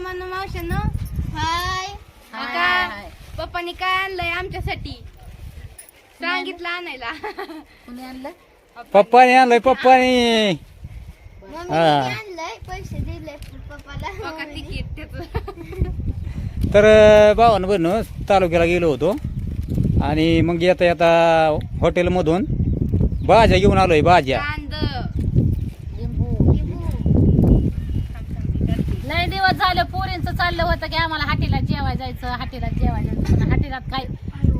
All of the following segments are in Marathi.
मामांनो मावशांनो हाय. हाय. पप्पानी काय आणलंय आमच्यासाठी? सांगितलं आणायला. कुणी आणलं? पप्पाने आणलंय पप्पाने. मम्मीने हा. आणलंय पैसे दिले पप्पाला. तिकीट त्याच. तर भावानं बन तालुक्याला गेलो होतो. आणि मग येता येता हॉटेलमधून भाज्या घेऊन आलोय भाज्या. कांद लिंबू लय दिवस झालं पोरींचं चाललं होतं की आम्हाला हाटीला जेवाय जायचं हाटीला जेवाय जायचं. पण हाटीलात काय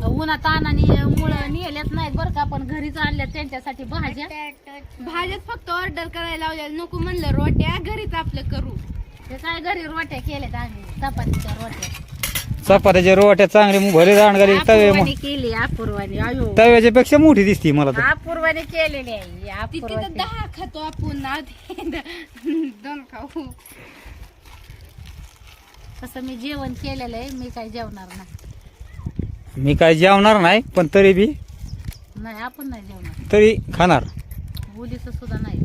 उन्हात आणि मुळं नेल्यात नाहीत बरं का पण घरीच आणल्यात त्यांच्यासाठी भाज्या. भाज्याच फक्त ऑर्डर करायला लावल्या नको म्हणलं रोट्या घरीच आपलं करू. ते काय घरी रोट्या केल्यात आम्ही चपातीच्या रोट्या. चपात्याच्या रोट्या चांगले भले जाणगारी तवे अपूर्वाने केली अपूर्वाने अयो. तव्याच्या पेक्षा मोठी दिसती मला तर. अपूर्वाने केलेली आहे तिथे तर अपूर्वाने दहा खातो आपण दोन खाऊ. तसं मी जेवण केलेलं आहे मी काय जेवणार नाही. मी काय जेवणार नाही पण तरी बी नाही आपण नाही जेवणार. तरी खाणार. मुलीच सुद्धा नाही.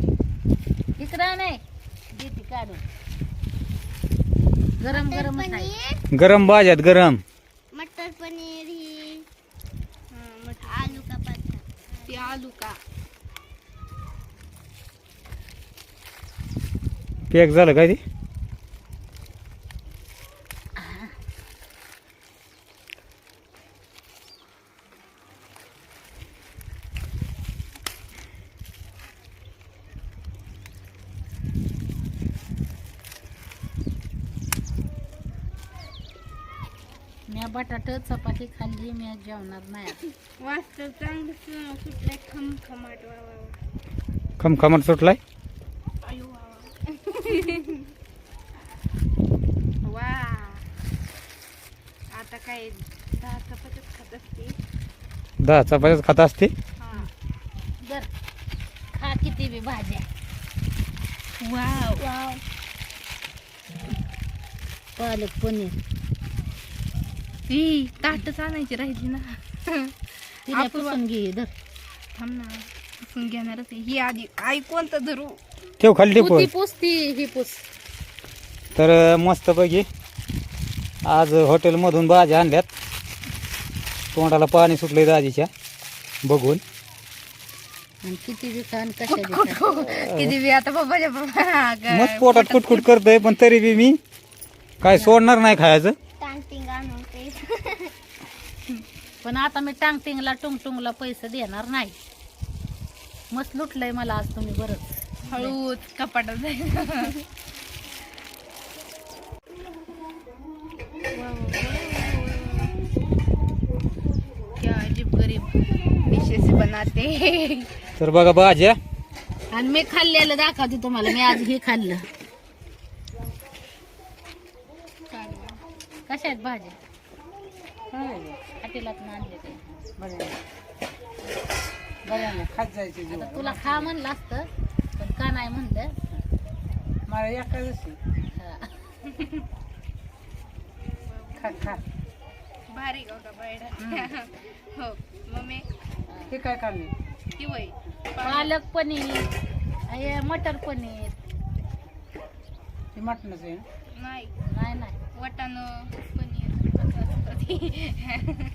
इकडं नाही देते काढून. गरम गरम पनीर. गरम भाज्यात गरम. मटर पनीर ही आलू का पराठा ते आलू का? पॅक झालं काय ते मी बटाट मी आज जेवणार नाही. वास्तव चांगलं कुठल्या खमखमाट वा वा वा. खमखमाट सुटलाय? आयो वा वा. आता काय दहा चपात्याच खात असते? दहा चपात्याच खात असते? हा. दर खा किती बी भाज्या. वाव. पालक पनीर. ई ताटच आणायची राहिली ना. तिला अपूर्वा. पुसून घे धर. थांब ना पुसून घेणारच आहे. ही आधी आई कोणतं धरू? ठेव खाली तू ती पुस ती ही पुस. तर मस्तपैकी आज हॉटेलमधून भाज्या आणल्यात. तोंडाला पाणी सुटलंय दाजीच्या बघून. आणि किती बी खा आणि कशा बी खा. किती बी आता बाबाच्या बाबा मस्त पोटात कुटकुट करतोय पण तरी बी मी काय सोडणार नाही खायचं टांगटिंग आणून ते पण आता मी टांगटिंगला टुंगटुंगला पैसे देणार नाही. मस्त लुटलंय मला आज तुम्ही बरंच. हळूच कपाटात जायचं क्या अजीब गरीब डिशेस बनाते. तर बघा भाज्या. आणि मी खाल्लेलं दाखवते तुम्हाला मी आज हे खाल्लं. कशा आहेत भाज्या? हॉटेलात आणले ते. आता तुला खा म्हणलं असतं पण का नाही म्हणलं? हा. भारी गाव का बायडा हो मम्मी. हे काय ती वय पालक पनीर मटर पनीर. हे मटणच आहे नाही. नाही नाही. वटाणं पनीर. असं असतं ते.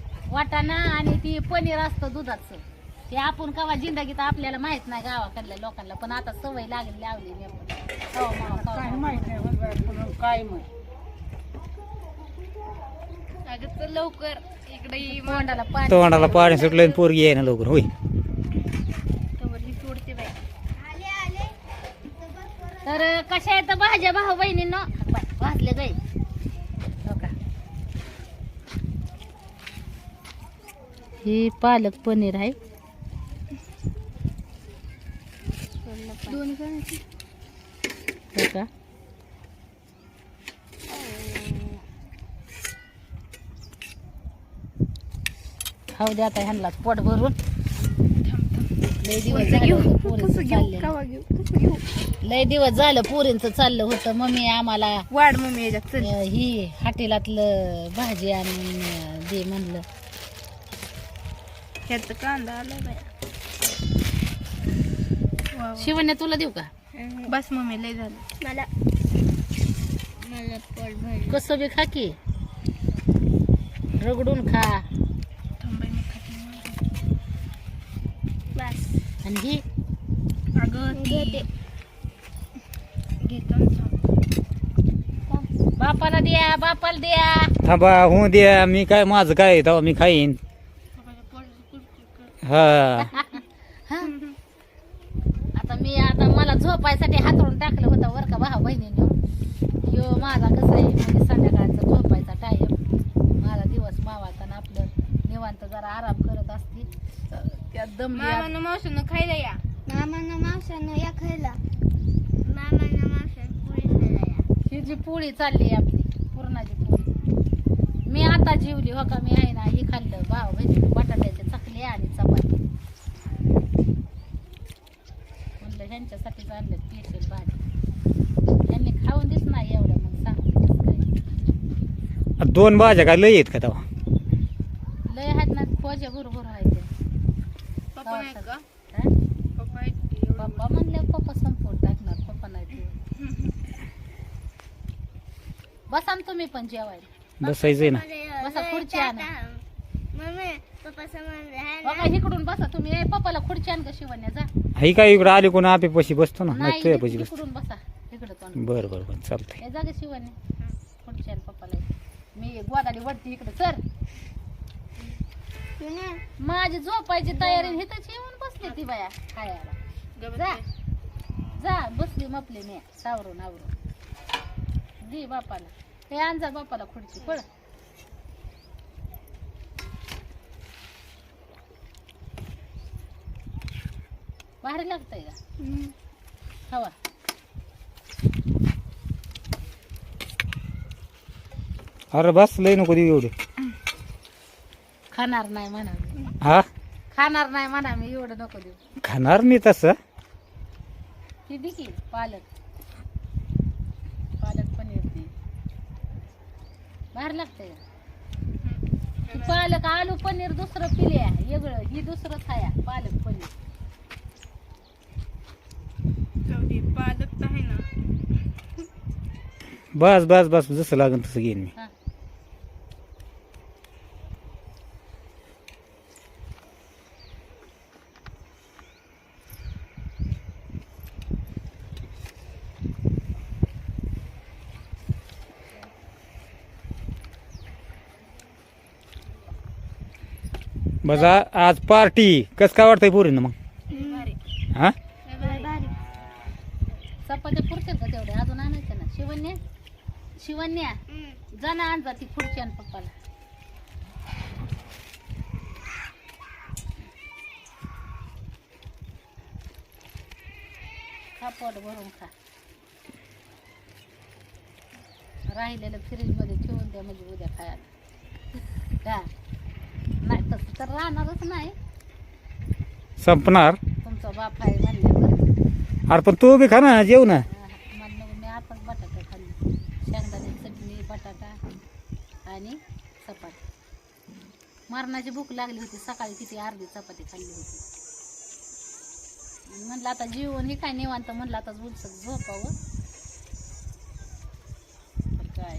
वाटाणा आणि ती पनीर असतं दुधाचं. ते आपण कवा जिंदगीत आपल्याला माहीत नाही गावाकडल्या लोकांना पण आता सवय लागली लावली मी आपण काय. माहीत नाही बघ पुन्हा काय माहीत. अगं चल लवकर. इकडे ये मग. तोंडाला पाणी तोंडाला पाणी सुटलंय आणि पोरगी आहे ना लवकर होय. तोवर ही सोडते बाई. तर कशा आहेत भाज्या भाऊ बहिणींनो? भाजले गाई हो का हे पालक पनीर आहे. का खाऊ द्या आता ह्यांना पोट भरून. लय दिवस झालं पोरींचं चाललं होतं. मम्मी आम्हाला वाढ मम्मी ही हाटेलातलं भाजी आणून दे म्हणलं. ह्यात कांदा आला बाय शिवण्या तुला देऊ का? बस मम्मी लय झालं. मला. मला पोट भरलं. कसं बी खा की. रगडून खा. बस. आणि घेते बापाला द्या बापाला द्या. थांबा होऊ द्या. मी काय माझं काय आहे तेव्हा मी खाईन. हा. आता मी आता मला झोपायसाठी हातरून टाकलं होतं वर का भाऊ बहिणीने. यो माझा कसं आहे? म्हणजे संध्याकाळचा झोपायचा टाईम माझा दिवस मावाचा आणि आपलं निवांत जरा आराम करत असते. तर त्यात आज. मामानं मावशीनं खायला या. मामानं मावसानं या खायला. मामानं मावसानं पुढे खायला या ही जी पोळी चालली आपली पुरणाची पोळी मी आता जेवली हो का? मी आहे ना ही खाल्लं. भाऊ बहिणी बटाट्याचे चकले आणि चपाती. म्हणलं ह्यांच्यासाठीच आणलं स्पेशल भाजी त्यांनी खाऊन दिस नाही एवढं मग सांगू दोन भाज्या काय लय आहेत का तेव्हा? लय आहेत ना खोजे बरोबर हा? आहेत? पप्पा म्हणले पप्पा संपून टाकणार पप्पा नाही ते बसा ना तुम्ही पण जेवायला. बसायचंय ना. बसा खुर्ची आणा. मम्मी पप्पा समोर आहे बघा इकडून बसा तुम्ही. ए, पप्पाला खुर्ची आण का शिवण्या जा. ही काय इकडं आली कोण? आपे पशी बसतो ना. नाही तुझ्या पशी बसतो. इकडून बसा. इकडं तोंड. बरं बरं बरं. चालतंय. हे जागे शिवण्या खुर्ची आण पप्पाला. मी गोदाडी इकडं सर तुने माझी झोपायची तयारी हिथंच येऊन बसली ती बाया खायला. जा. बस. जा बसली मपली मी सावरून आवरून. दे बापाला. हे आण जा बापाला खुर्ची पळ भारी लागतंय का खावा अरे बस लय नको देऊ एवढे खाणार नाही म्हणा मी. हा खाणार नाही म्हणा मी एवढं नको देऊ खाणार मी तसं ती दे की पालक पनीर दे भारी लागतंय. ती पालक आलू पनीर दुसरं पिल्या वेगळं ही दुसरंच आहे पालक पनीर. जाऊ दे, पालक तर आहे ना. बस बस बस जसं लागेल तसं घेईन मी. हा. बस आ- आज पार्टी कस काय वाटतंय पोरीनं मग? भारी. हा? भारी. चपात्या पुरतील का तेवढे अजून आणायचं ना. आण जा ती खुर्ची आण पप्पाला. खा पोट भरून खा. राहिलेलं फ्रीजमध्ये ठेवून द्या म्हणजे उद्या खायला. का नाही तसं तर राहणारच नाही. संपणार? तुमचा बाप आहे म्हणल्यावर. अरे पण तू बी खा ना जेव ना. मी बटाटा खाल्ली. शेंगदाणे चटणी बटाटा आणि चपाती. मरणाची भूक लागली होती सकाळी किती अर्धी चपाती खाल्ली होती. म्हणलं आता जेवण हे काय निवांत म्हणलं आता उलसक झोपावं तर काय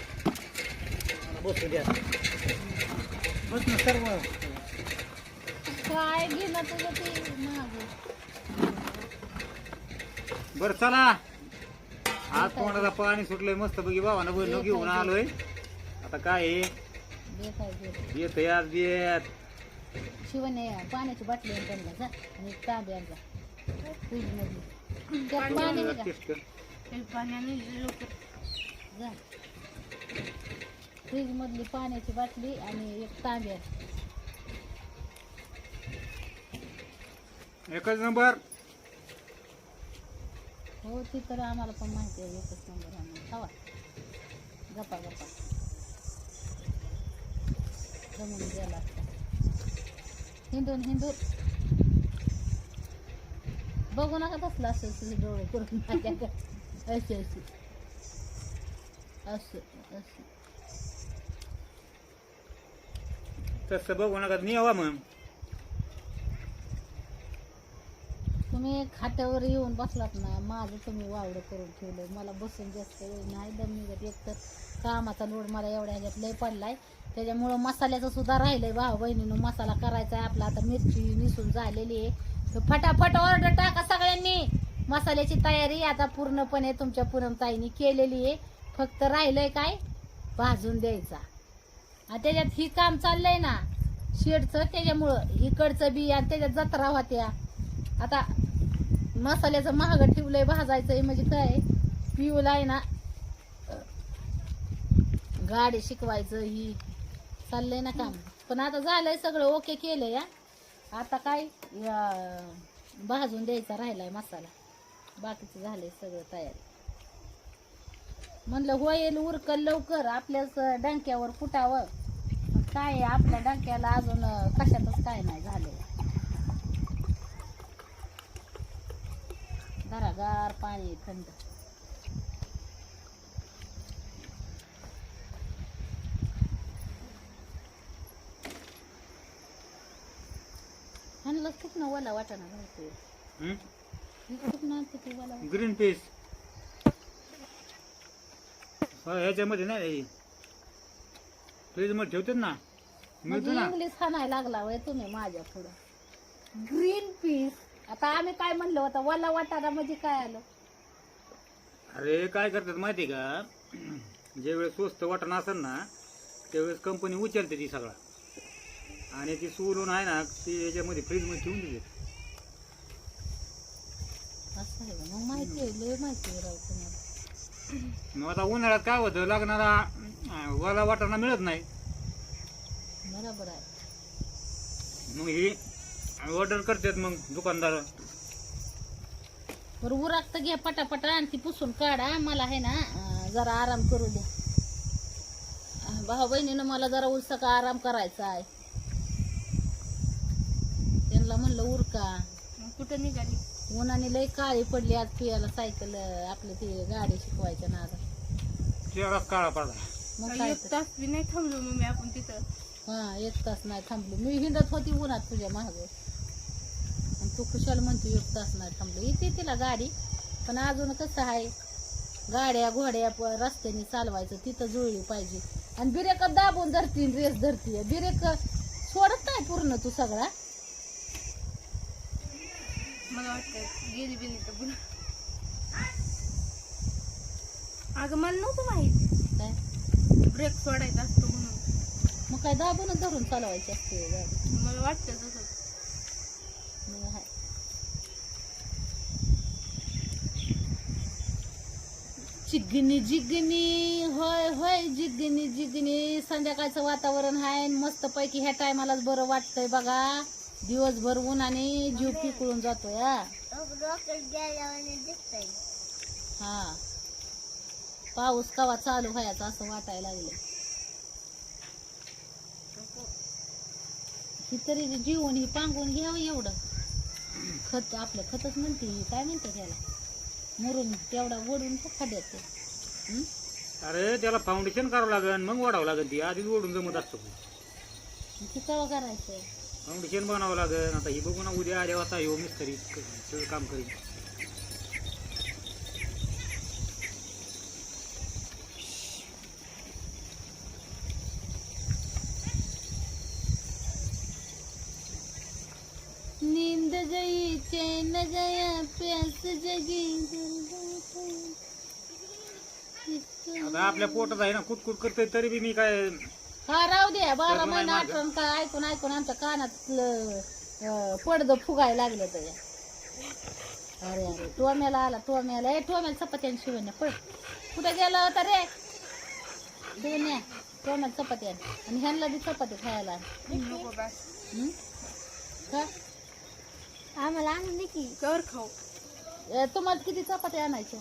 बस द्या बस ना सर्व काय तुझं ते बरं चला. आज तोंडाला पाणी सुटलंय मस्त बघी भावानं बहिण घेऊन आलोय. आता काय आहे? आहे बेत येत आज बेत शिवने पाण्याची बाटली आणून त्यांना जा. आणि एक तांबे आणला. फ्रीज मधली त्यात पाणी आहे का? टेस्ट कर. पाण्याने लोक जा. फ्रीज मधली पाण्याची बाटली आणि एक तांबे एकच नंबर. हो ती तर आम्हाला पण माहिती आहे एकच नंबर आम्हाला खावा गप्पा गप्पा. जमून गेला. हिंडून हिंडून बघू नका बसलं असं असं डोळे करून. असे असे असं असं. तसं बघू नका नियावा मग तुम्ही खाट्यावर येऊन बसलात ना माझं तुम्ही वावडं करून ठेवलं मला बसून जास्त वेळ नाही दम निघत एक तर कामाचा लोड मला एवढ्या ह्याच्यात लय पडलाय त्याच्यामुळं मसाल्याचं सुद्धा राहिलंय भाऊ बहिणीनं मसाला करायचा आहे आपला आता मिरची निसून झालेली आहे तर फटाफट ऑर्डर टाका सगळ्यांनी मसाल्याची तयारी आता पूर्णपणे तुमच्या पुरमताईनी केलेली आहे फक्त राहिलंय काय भाजून द्यायचा आणि त्याच्यात ही काम चाललंय ना शेडचं त्याच्यामुळं इकडचं बी आणि त्याच्यात जत्रा होत्या. आता मसाल्याचं महाग ठेवलंय भाजायचंय म्हणजे काय? पिऊला आहे ना गाडी शिकवायचं ही चाललंय ना काम. पण आता झालंय सगळं ओके केलंय या आता काय भाजून द्यायचा राहिलाय मसाला. बाकीचं झालंय सगळं तयारी. म्हणलं होईल उरकल लवकर आपल्याच डंक्यावर फुटावं काय आहे, आपल्या डंक्याला अजून कशातच काय नाही झालंय गार पाणी थंड. ह्यांना खूप ना वला वाटाणा घालते खूप ना किती वला ग्रीन पीस ह्याच्यामध्ये नाही फ्रीजमध्ये ठेवतात ना? मिळतो म्हणजे ना? इंग्लिश लागला वय तुम्ही माझ्या पुढं. ग्रीन पीस आता आम्ही काय म्हणलं होतं? वला वाटाणा म्हणजे काय आलं? अरे काय करतात माहिती का? ज्यावेळेस स्वस्त वाटण असेल ना त्यावेळेस कंपनी उचलते ती सगळा. आणि ती सोलून आहे ना ती याच्यामध्ये फ्रीजमध्ये ठेवून देते. असं आहे का? मग माहिती आहे लय माहिती आहे राव तुम्हाला. मग आता उन्हाळ्यात काय होतं? लागणारा अं, वाला वाटाणा मिळत नाही. बरोबर आहे. मग ही ऑर्डर करतात मग दुकानदार. बरं उराक तर घ्या पटापटा आणि ती पुसून काढा. मला आहे ना अं, जरा आराम करू द्या अं, भाऊ बहिणीनं मला जरा उलसका आराम करायचा आहे. त्यांना म्हणलं उरका. कुठं निघाली? उन्हाने लय काळी पडली आज पियाला सायकल आपलं ती गाडी शिकवायच्या नादा चेहराच काळा पडला. मग काय एक तर. तास बी नाही थांबलो मम्मी आपण तिथं. हा एक तास नाही थांबलो. मी हिंडत होती उन्हात तुझ्या महाग आणि तू कुशाल म्हणतो एक तास नाही थांबलो. येते तिला गाडी. पण अजून कसं आहे गाड्या घोड्या प- रस्त्याने चालवायचं तिथं जुळली पाहिजे. आणि बिरेक दाबून धरती रेस धरती बिरेक सोडत नाही पूर्ण तू सगळा. मला वाटतं गेली बिली तर पुन्हा. अगं मला नव्हतं माहीत काय? ब्रेक सोडायचा असतो म्हणून. मग काय दाबूनच धरून चालवायची असते गाडी. मला वाटतं तसं मग हाय. चिगणी जिगणी होय होय जिगणी जिगणी. संध्याकाळचं वातावरण आहे मस्त पैकी ह्या टायमालाच बरं वाटतंय बघा. दिवसभर उन्हाने जीव पिकळून गेल्यावर दिसतंय हा. पाऊस कवा चालू व्हायचा असं वाटायला लागलं ही तरी जीवन ही पांगून घ्यावं एवढं. खत आपलं खतच म्हणते काय म्हणते त्याला? मुरून तेवढा ओढून खड्यात ते? अरे त्याला फाउंडेशन करावं लागेल मग वाढावं लागेल ती. आधीच ओढून जमत असतो. ते केव्हा करायचं फाउंडेशन बनावं लागेल. आता ही बघू ना उद्या आल्या वाजता येऊ मिस्त्री सगळं काम करीन. नींद गई चैन गया प्यास जगी आता आपल्या पोटात आहे ना कुटकुट करतोय तरी बी मी काय हा राहू द्या बारा महिना. आठवण काय ऐकून ऐकून आमच्या कानात पडद फुगायला लागलं तर. अरे अरे टोम्याला आला टोम्याला. ए टोम्याला चपात्याने शिवण्या पळ. कुठे गेला होता रे? शिवण्या टोम्याला चपात्या. आणि ह्यांना बी चपाती खायला. नको बस हं? का? आम्हाला आणून दे की. कर खाऊ. ए, तुम्हाला किती चपात्या आणायच्या?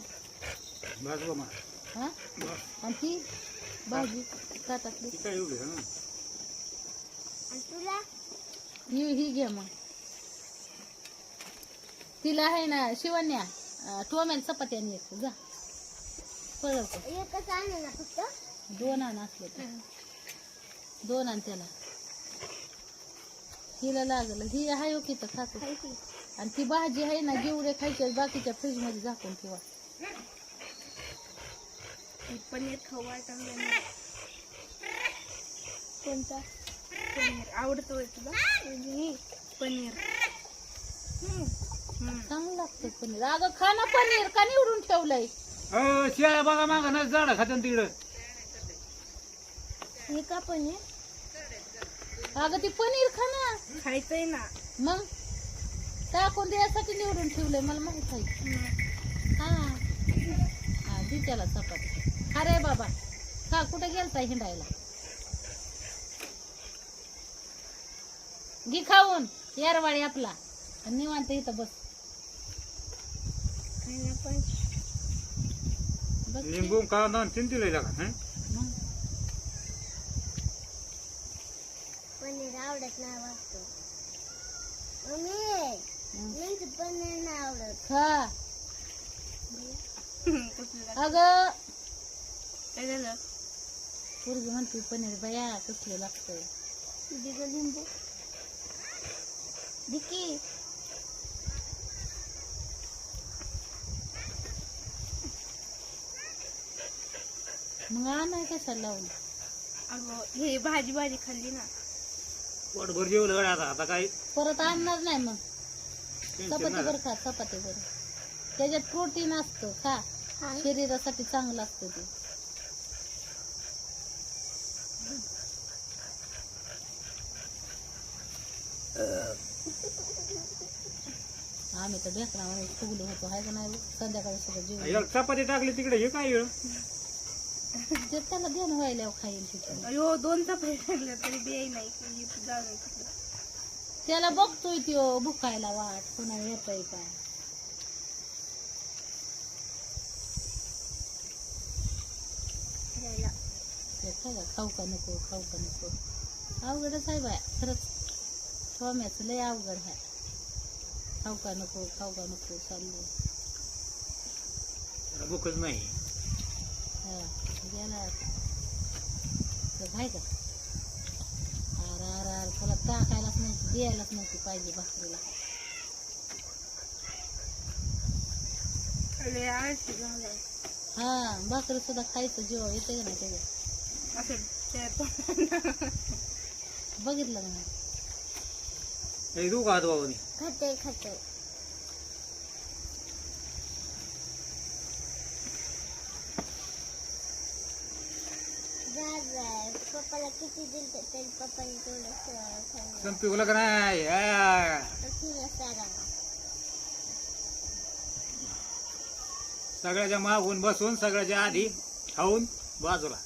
हा? आणि ती? भाजी. ती काय हा आणि तुला? ही ही घे मग. तिला आहे ना शिवण्या अं, टोमॅन चपात्याने येत जा. पळत एकच आणू ना फक्त. दोन आण असले तर. दोन आण त्याला. हिला लागलं. ही आहे हो की तर खातो. खायची आणि ती भाजी आहे ना जेवढे खायचे बाकीच्या फ्रीजमध्ये झाकून ठेवा. पनीर खाऊ वाटलं. कोणता? पनीर. आवडतो होय तुला? ही. पनीर. चांगलं लागतं पनीर. अगं खा ना पनीर. का निवडून ठेवलंय? अ, शिळ्या बघा मागा. ना झाडं खात्यान तिकडं. हे का आहे अगं ती पनीर खा ना. खायचंय ना. मग? टाकून द्यायसाठी निवडून ठेवलंय. मला माहीत आहे. हा. हा दे त्याला चपाती. अरे बाबा. खा कुठे गेलता हिंडायला? घे खाऊन येरवाडी आपला. आणि निवांत इथं बस. की. लिंबू कांदा आणि तीन दिले का हं? मग? पनीर आवडत नाही वाटतो. मम्मी हं. मी पनीर नाही आवडत. खा. अगं काय झालं? पोरगी म्हणते पनीर बया कसलं लागतंय? दिगं लिंबू. दिकी मग आणाय कशाला लावून? अगं हे भाजी भाजी खाल्ली ना. पोटभर जेवलं गड्या आता. आता काय? परत आणणार नाही मग. टेन्शन चपाती नाही. बर खा चपाती बर. त्याच्यात प्रोटीन असतं खा. हा शरीरासाठी चांगलं असतं ते. आम्ही तर ढेकणामध्ये फुगलो होतो हाय का नाही? संध्याकाळी सगळं जेवण चपाती टाकली तिकडे हे काय येळ जे त्याला देणं व्हायला खाईल तिथे अयो दोन चपाती खाल्ल्या तरी बी नाही की जाऊ दे. तिकडं. त्याला बघतोय त्यो भुकायला वाट पुन्हा येतोय ते खायला खाऊ का नको खाऊ का नको. अवघडच आहे बाय खरंच. स्वाम्याचं लय अवघड आहे. खाऊ का नको खाऊ का नको चाललंय भूकच नाही. हा गेला तर आहे का? आर आर आर तुला टाकायलाच नव्हती द्यायलाच नव्हती पाहिजे भाकरीला. लय आळशी झालाय. हा भाकरी सुद्धा खायचं जेव्हा येते का नाही त्याच्यात असं त्या बघितलं का नाही? हे देऊ का हात भावानी खाते खाते पप्पाला किती दिलं तरी पप्पाने तेवढं का नाही? सगळ्याच्या मागून बसून सगळ्याच्या आधी खाऊन बाजूला.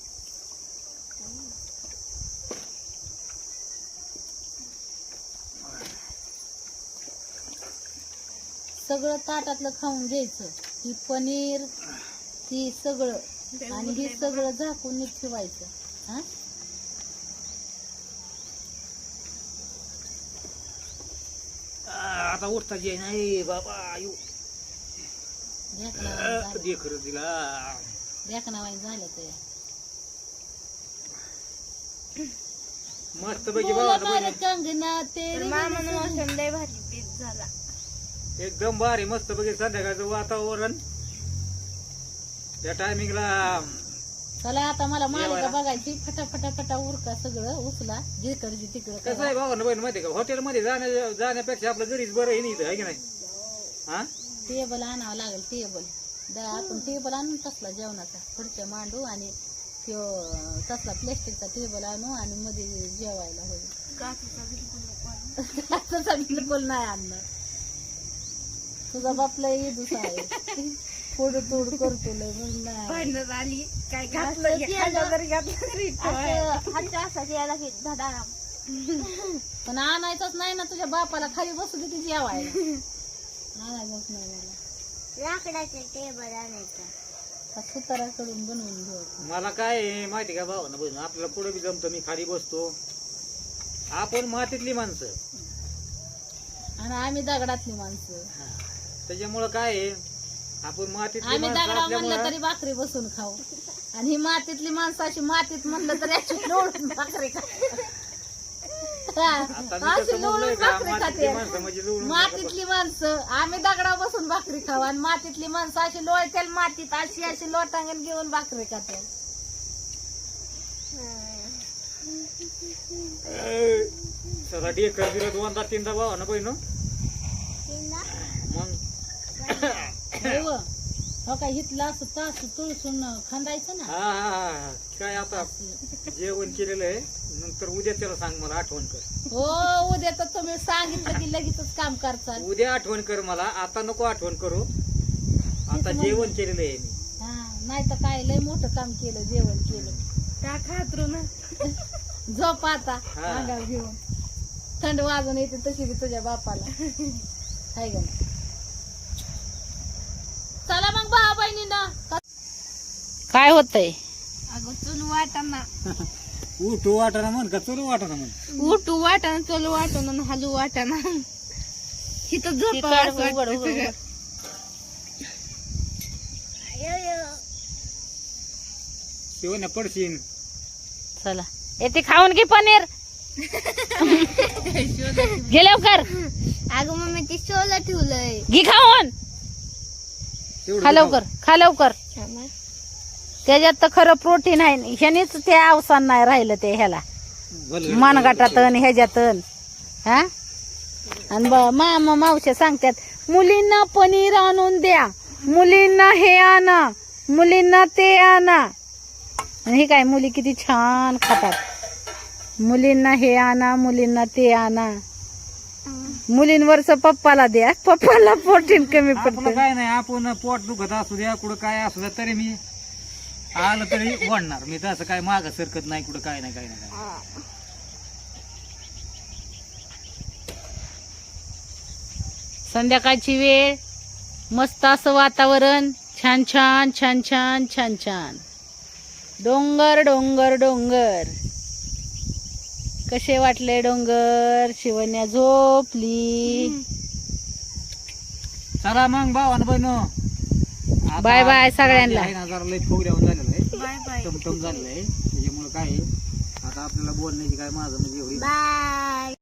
सगळं ताटातलं खाऊन घ्यायचं. ती पनीर ती सगळं. आणि हे सगळं झाकून नीट ठेवायचं. हा? आ, आता उठता ये नाही बाबा आयु. झालं. तर मस्त पैकी बाबा कंगना तेरी मामानं मोसम लय भारी पीठ झाला. एकदम भारी मस्त पैकी संध्याकाळचं वातावरण. त्या टायमिंगला चला आता मला मालिका. बघायची. फटा फटा उरका सगळं उचला. जिकडची तिकडं कसं करा. आहे बाबा बहीण माहिती का? हॉटेलमध्ये जाण्या जाण्यापेक्षा आपलं घरीच बरं आहे नाही इथं आहे की नाही? हा? टेबल आणावं लागेल टेबल आपण टेबल आणून तसला जेवणाचा. खुर्च्या मांडू आणि त्यो तसला प्लॅस्टिकचा टेबल आणू आणि मध्ये जेवायला होईल. बिलकुल नाही आणणार. तुझा बापला येदूस आहे. फोड तोड करतो लय म्हणून नाही भांडण आली. काय घातलं? घे, खाल्लं तरी घातलं तरी ठेवाय. हातच्या असा याला की दादा पण आणायचंच नाही ना तुझ्या बापाला. खाली बसू दे ती जेवायला आणायचंच नाही मला लाकडाचा टेबल आणायचा. का सुताराकडून बनवून घेऊ मला काय आहे माहिती का भाऊ ना बघ आपल्याला पुढे बी जमतं मी खाली बसतो. आपण मातीतली माणसं. आणि आम्ही दगडातली माणसं. त्याच्यामुळं काय आहे? आपण मातीतली आम्ही दगडा म्हणलं तरी भाकरी बसून खाऊ. आणि ही मातीतली माणसं अशी मातीत म्हणलं तरी अशी लोळून भाकरी अशी लोळून भाकरी मातीतली खाते म्हणजे मातीतली माणसं आम्ही दगडा बसून भाकरी खाऊ आणि मातीतली माणसं अशी लोळतील मातीत अशी अशी लोटांगण घेऊन भाकरी खाते. डेकर दिलं दोनदा तीनदा भावा ना मग हो हो काय हितलं असं तास तुळसून खांदायचं ना? हा हा हा. हा. काय आता जेवण केलेलं आहे. नंतर उद्या त्याला सांग मला आठवण कर. हो उद्या तर तुम्ही सांगितलं की लगेचच काम करचाल. उद्या आठवण कर मला. आता नको आठवण करू. आता जेवण केलेलं आहे मी. हा नाही तर काय लय मोठं काम केलं जेवण केलं. त्या खातरून झोप आता हा. अंगावर घेऊन. थंड वाजून येते तशी बी तुझ्या बापाला. हाय चला मग भावा बहिणीनं काय होतंय? अगं चलू वाटाना उठू वाटाना म्हण का? चलू वाटाना म्हण. उठू वाटाना चलू वाटाना हलू वाटाना इथं झोप शिवण्या पडशीन. चला. येते खाऊन घे पनीर. घे लवकर. अगं मम्मी ती सोला ठेवलंय. घे खाऊन. तेवढं खा लवकर खा लवकर. त्याच्यात तर खरं प्रोटीन आहे ह्यानेच ते अवसान नाही राहिलं ते ह्याला. मनगटातन ह्याच्यातन. हा? आणि ब- मामा मावश्या सांगतात मुलींना पनीर आणून द्या. मुलींना हे आणा. मुलींना ते आणा. आणि हे काय मुली किती छान खातात. मुलींना हे आणा मुलींना ते आणा. मुलींवरच पप्पाला द्या. पप्पाला प्रोटीन कमी पडतं काय नाही आपण पोट दुखत असू द्या कुठं काय असू द्या तरी मी आलं तरी वाढणार मी तसं काय माग सरकत नाही कुठं काय नाही काय नाही काय संध्याकाळची वेळ. मस्त असं वातावरण. छान छान छान छान छान छान. डोंगर डोंगर डोंगर. कसे वाटले डोंगर? शिवण्या झोपली. चला मग भावानं बहिण. बाय बाय सगळ्यांना. जरा लई फुगल्यावर झालेलं आहे. Bye bye. टमटम झालेलं आहे. त्याच्यामुळे काय आहे, आता आपल्याला बोलण्याची काय माझं म्हणजे एवढी बाय.